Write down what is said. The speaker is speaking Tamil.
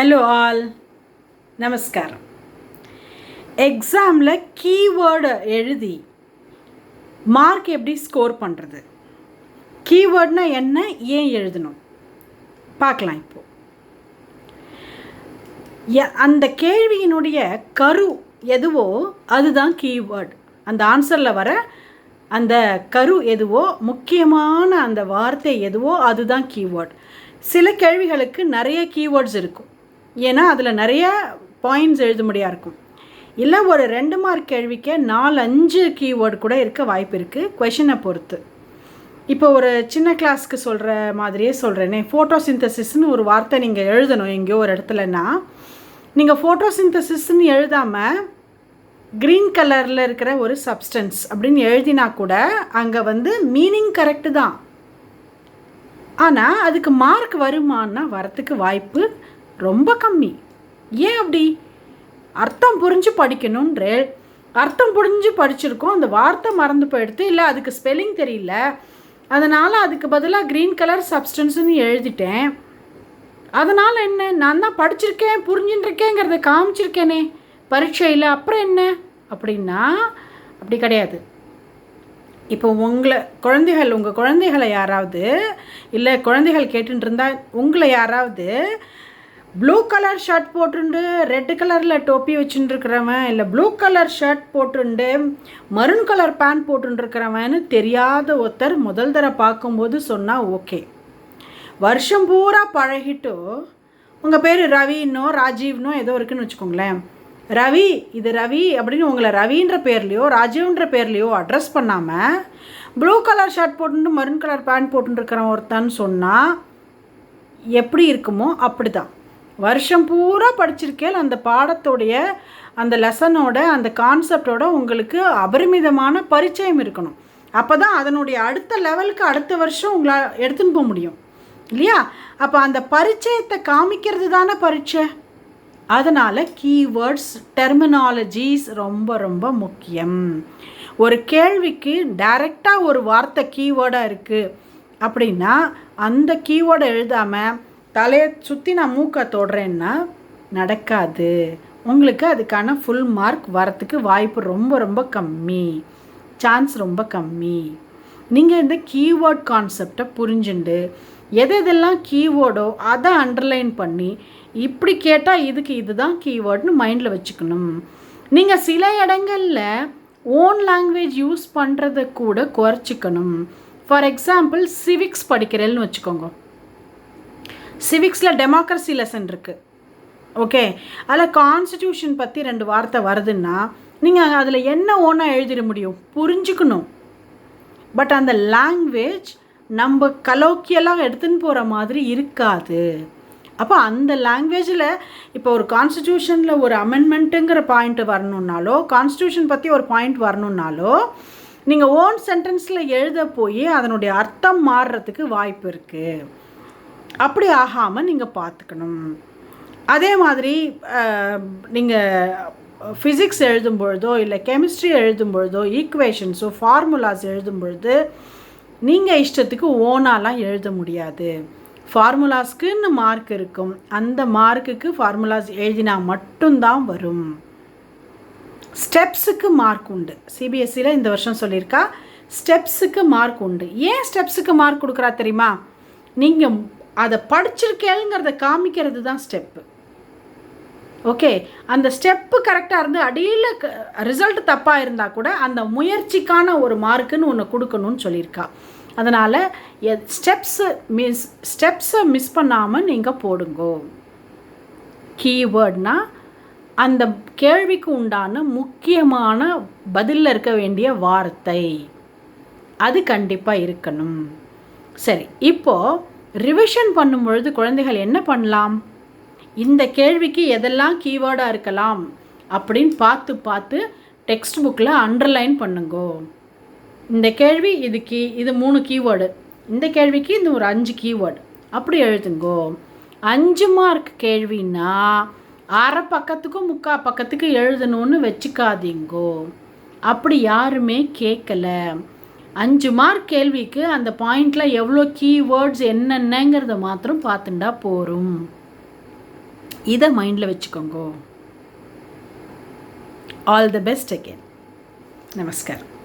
ஹலோ ஆல் நமஸ்காரம் எக்ஸாமில் கீவேர்டு எழுதி மார்க் எப்படி ஸ்கோர் பண்ணுறது கீவேர்ட்னா என்ன? ஏன் எழுதணும்? பார்க்கலாம் இப்போ. அந்த கேள்வியினுடைய கரு எதுவோ அதுதான் கீவேர்டு அந்த ஆன்சரில் வர அந்த கரு எதுவோ முக்கியமான அந்த வார்த்தை எதுவோ அதுதான் கீவேர்டு சில கேள்விகளுக்கு நிறைய கீவேர்ட்ஸ் இருக்கும். ஏன்னா அதில் நிறைய பாயிண்ட்ஸ் எழுத முடியா இருக்கும். இல்லை ஒரு ரெண்டு மார்க் கேள்விக்கே நாலு அஞ்சு கீவேர்டு கூட இருக்க வாய்ப்பு இருக்குது கொஷினை பொறுத்து. இப்போ ஒரு சின்ன கிளாஸ்க்கு சொல்கிற மாதிரியே சொல்கிறேனே ஃபோட்டோசிந்தசிஸ்னு ஒரு வார்த்தை நீங்கள் எழுதணும் எங்கேயோ ஒரு இடத்துலன்னா நீங்கள் ஃபோட்டோசிந்தசிஸ்ன்னு எழுதாமல் க்ரீன் கலரில் இருக்கிற ஒரு சப்ஸ்டன்ஸ் அப்படின்னு எழுதினா கூட அங்கே வந்து மீனிங் கரெக்டு தான். ஆனால் அதுக்கு மார்க் வருமானா வரத்துக்கு வாய்ப்பு ரொம்ப கம்மி. ஏன் அப்படி? அர்த்தம் புரிஞ்சு படிக்கணுன்ற அர்த்தம் புரிஞ்சு படிச்சிருக்கோம். அந்த வார்த்தை மறந்து போயிடுத்து இல்லை அதுக்கு ஸ்பெல்லிங் தெரியல. அதனால் அதுக்கு பதிலாக க்ரீன் கலர் சப்ஸ்டன்ஸ்னு எழுதிட்டேன். அதனால் என்ன? நான் தான் படிச்சிருக்கேன் புரிஞ்சுட்டுருக்கேங்கிறத காமிச்சிருக்கேனே. பரீட்சையில் அப்புறம் என்ன? அப்படின்னா அப்படி கிடையாது. இப்போ உங்களை குழந்தைகள் உங்கள் குழந்தைகளை யாராவது இல்லை குழந்தைகள் கேட்டுட்டு உங்களை யாராவது ப்ளூ கலர் ஷர்ட் போட்டுண்டு ரெட் கலரில் டோப்பி வச்சுட்டுருக்கிறவன் இல்லை ப்ளூ கலர் ஷர்ட் போட்டுண்டு மருன் கலர் பேண்ட் போட்டுருக்கிறவன்னு தெரியாத ஒருத்தர் முதல் தடவை பார்க்கும்போது சொன்னால் ஓகே. வருஷம் பூரா பழகிட்டு உங்கள் பேர் ரவின்னோ ராஜீவ்னோ ஏதோ இருக்குன்னு வச்சுக்கோங்களேன். ரவி இது ரவி அப்படின்னு உங்களை ரவின்ற பேர்லையோ ராஜீவ்ன்ற பேர்லையோ அட்ரஸ் பண்ணாமல் ப்ளூ கலர் ஷர்ட் போட்டுட்டு மருன் கலர் பேண்ட் போட்டுருக்கிறவன் ஒருத்தன்னு சொன்னால் எப்படி இருக்குமோ அப்படி தான் வருஷம் பூரா படிச்சிருக்கேன். அந்த பாடத்தோடைய அந்த லெசனோட அந்த கான்செப்டோட உங்களுக்கு அபரிமிதமான பரிச்சயம் இருக்கணும். அப்போ தான் அதனுடைய அடுத்த லெவலுக்கு அடுத்த வருஷம் உங்களை எடுத்துன்னு போக முடியும். இல்லையா? அப்போ அந்த பரிச்சயத்தை காமிக்கிறது தானே பரீட்சை. அதனால் கீவேர்ட்ஸ் டெர்மினாலஜிஸ் ரொம்ப ரொம்ப முக்கியம். ஒரு கேள்விக்கு டைரெக்டாக ஒரு வார்த்தை கீவேர்டாக இருக்குது அப்படின்னா அந்த கீவேர்டை எழுதாமல் தலையை சுற்றி நான் மூக்கை தொடுறேன்னா நடக்காது. உங்களுக்கு அதுக்கான ஃபுல் மார்க் வரத்துக்கு வாய்ப்பு ரொம்ப ரொம்ப கம்மி. சான்ஸ் ரொம்ப கம்மி. நீங்கள் இந்த கீவேர்ட் கான்செப்டை புரிஞ்சுண்டு எது எதெல்லாம் கீவேர்டோ அதை அண்டர்லைன் பண்ணி இப்படி கேட்டால் இதுக்கு இதுதான் கீவேர்ட்னு மைண்டில் வச்சுக்கணும். நீங்கள் சில இடங்களில் ஓன் லாங்குவேஜ் யூஸ் பண்ணுறத கூட குறைச்சிக்கணும். ஃபார் எக்ஸாம்பிள் சிவிக்ஸ் படிக்கிறேன்னு வச்சுக்கோங்க. சிவிக்ஸில் டெமோக்ரஸி லெசன் இருக்குது ஓகே அதில் கான்ஸ்டியூஷன் பற்றி ரெண்டு வார்த்தை வருதுன்னா நீங்கள் அதில் என்ன ஓனாக எழுதிட முடியும்? புரிஞ்சுக்கணும். பட் அந்த லாங்குவேஜ் நம்ம கலோக்கியெல்லாம் எடுத்துன்னு போகிற மாதிரி இருக்காது. அப்போ அந்த லாங்குவேஜில் இப்போ ஒரு கான்ஸ்டியூஷனில் ஒரு அமெண்ட்மெண்ட்டுங்கிற பாயிண்ட் வரணுன்னாலோ கான்ஸ்டியூஷன் பற்றி ஒரு பாயிண்ட் வரணுன்னாலோ நீங்கள் ஓன் சென்டென்ஸில் எழுத போய் அதனுடைய அர்த்தம் மாறுறதுக்கு வாய்ப்பு இருக்குது அப்படி ஆகாமல் நீங்கள் பார்த்துக்கணும் அதே மாதிரி நீங்கள் ஃபிசிக்ஸ் எழுதும் பொழுதோ இல்லை கெமிஸ்ட்ரி எழுதும் பொழுதோ ஈக்குவேஷன்ஸோ ஃபார்முலாஸ் எழுதும் பொழுது நீங்கள் இஷ்டத்துக்கு ஓனாலாம் எழுத முடியாது. ஃபார்முலாஸ்க்குன்னு மார்க் இருக்கும். அந்த மார்க்குக்கு ஃபார்முலாஸ் எழுதினா மட்டும்தான் வரும். ஸ்டெப்ஸுக்கு மார்க் உண்டு. சிபிஎஸ்சியில் இந்த வருஷம் சொல்லியிருக்கா ஸ்டெப்ஸுக்கு மார்க் உண்டு. ஏன் ஸ்டெப்ஸுக்கு மார்க் கொடுக்குறா தெரியுமா? நீங்கள் அதை படிச்சிருக்கேங்கிறத காமிக்கிறது தான் ஸ்டெப்பு ஓகே அந்த ஸ்டெப்பு கரெக்டாக இருந்து அடியில் ரிசல்ட் தப்பாக இருந்தால் கூட அந்த முயற்சிக்கான ஒரு மார்க்குன்னு ஒன்று கொடுக்கணும்னு சொல்லியிருக்கா. அதனால் ஸ்டெப்ஸு மிஸ் ஸ்டெப்ஸை மிஸ் பண்ணாமல் நீங்கள் போடுங்கோ. கீவேர்ட்னால் அந்த கேள்விக்கு உண்டான முக்கியமான பதிலில் இருக்க வேண்டிய வார்த்தை. அது கண்டிப்பாக இருக்கணும். சரி இப்போது ரிவிஷன் பண்ணும் பொழுது குழந்தைகள் என்ன பண்ணலாம்? இந்த கேள்விக்கு எதெல்லாம் கீவேர்டாக இருக்கலாம்? அப்படின்னு பார்த்து பார்த்து டெக்ஸ்ட் புக்கில் அண்டர்லைன் பண்ணுங்கோ. இந்த கேள்வி இது கீ இது மூணு கீவேர்டு இந்த கேள்விக்கு இது ஒரு அஞ்சு கீவேர்டு அப்படி எழுதுங்கோ. அஞ்சு மார்க் கேள்வின்னா அரை பக்கத்துக்கும் முக்கா பக்கத்துக்கு எழுதணும்னு வச்சுக்காதீங்கோ. அப்படி யாருமே கேட்கல அஞ்சு மார்க் கேள்விக்கு அந்த பாயிண்டில் எவ்வளோ கீவேர்ட்ஸ் என்னென்னங்கிறத மாத்திரம் பார்த்துட்டா போகும் இதை மைண்டில் வச்சுக்கோங்க. ஆல் த பெஸ்ட் அகேன் நமஸ்காரம்.